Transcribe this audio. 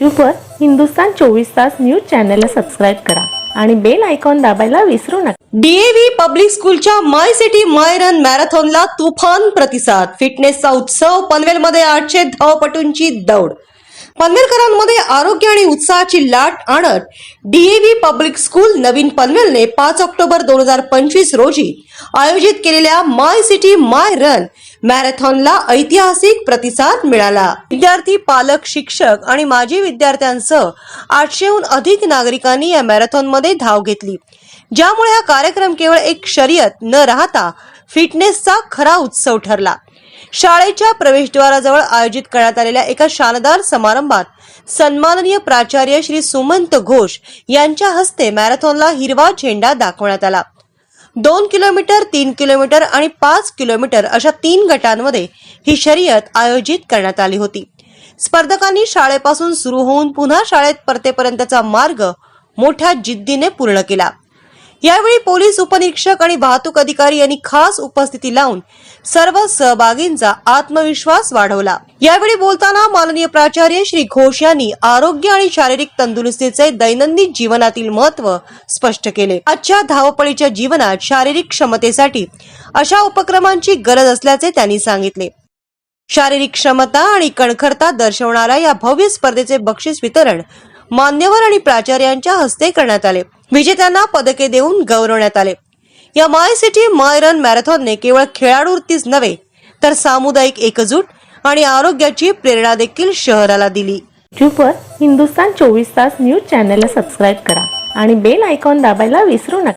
यूट्यूबवर हिंदुस्तान चोवीस तास न्यूज चॅनलला सबस्क्राईब करा आणि बेल आयकॉन दाबायला विसरू नका. डीएव्ही पब्लिक स्कूलच्या माय सिटी माय रन मॅरेथॉनला तुफान प्रतिसाद. फिटनेसचा उत्सव पनवेलमध्ये आठशे धावपटूंची दौड. पनवेलकरांमध्ये आरोग्य आणि उत्साहाची लाट आणत डीएव्ही पब्लिक स्कूल नवीन पनवेलने पाच ऑक्टोबर दोन हजार पंचवीस रोजी आयोजित केलेल्या माय सिटी माय रन मॅरेथॉनला ऐतिहासिक प्रतिसाद मिळाला. विद्यार्थी पालक शिक्षक आणि माजी विद्यार्थ्यांसह आठशेहून अधिक नागरिकांनी या मॅरेथॉनमध्ये धाव घेतली. ज्यामुळे हा कार्यक्रम केवळ एक शर्यत न राहता फिटनेसचा खरा उत्सव ठरला. शाळेच्या प्रवेशद्वाराजवळ आयोजित करण्यात आलेल्या एका शानदार समारंभात सन्माननीय प्राचार्य श्री सुमंत घोष यांच्या हस्ते मॅरेथॉनला हिरवा झेंडा दाखवण्यात आला. दोन किलोमीटर तीन किलोमीटर आणि पाच किलोमीटर अशा तीन गटांमध्ये ही शर्यत आयोजित करण्यात आली होती. स्पर्धकांनी शाळेपासून सुरू होऊन पुन्हा शाळेत परतेपर्यंतचा मार्ग मोठ्या जिद्दीने पूर्ण केला. यावेळी पोलीस उपनिरीक्षक आणि वाहतूक अधिकारी यांनी खास उपस्थिती लावून सर्व सहभागींचा आत्मविश्वास वाढवला. यावेळी बोलताना माननीय प्राचार्य श्री घोष यांनी आरोग्य आणि शारीरिक तंदुरुस्तीचे दैनंदिन जीवनातील महत्त्व स्पष्ट केले. आजच्या धावपळीच्या जीवनात शारीरिक क्षमतेसाठी अशा उपक्रमांची गरज असल्याचे त्यांनी सांगितले. शारीरिक क्षमता आणि कणखरता दर्शवणाऱ्या या भव्य स्पर्धेचे बक्षीस वितरण मान्यवर आणि प्राचार्यांच्या हस्ते करण्यात आले. विजेत्यांना पदके देऊन गौरवण्यात आले. या माय सिटी माय रन मॅरेथॉनने केवळ खेळाडूवृत्तीच नव्हे तर सामुदायिक एकजूट आणि आरोग्याची प्रेरणा देखील शहराला दिली. यूट्यूबवर हिंदुस्तान चोवीस तास न्यूज चॅनलला सबस्क्राईब करा आणि बेल आयकॉन दाबायला विसरू नका.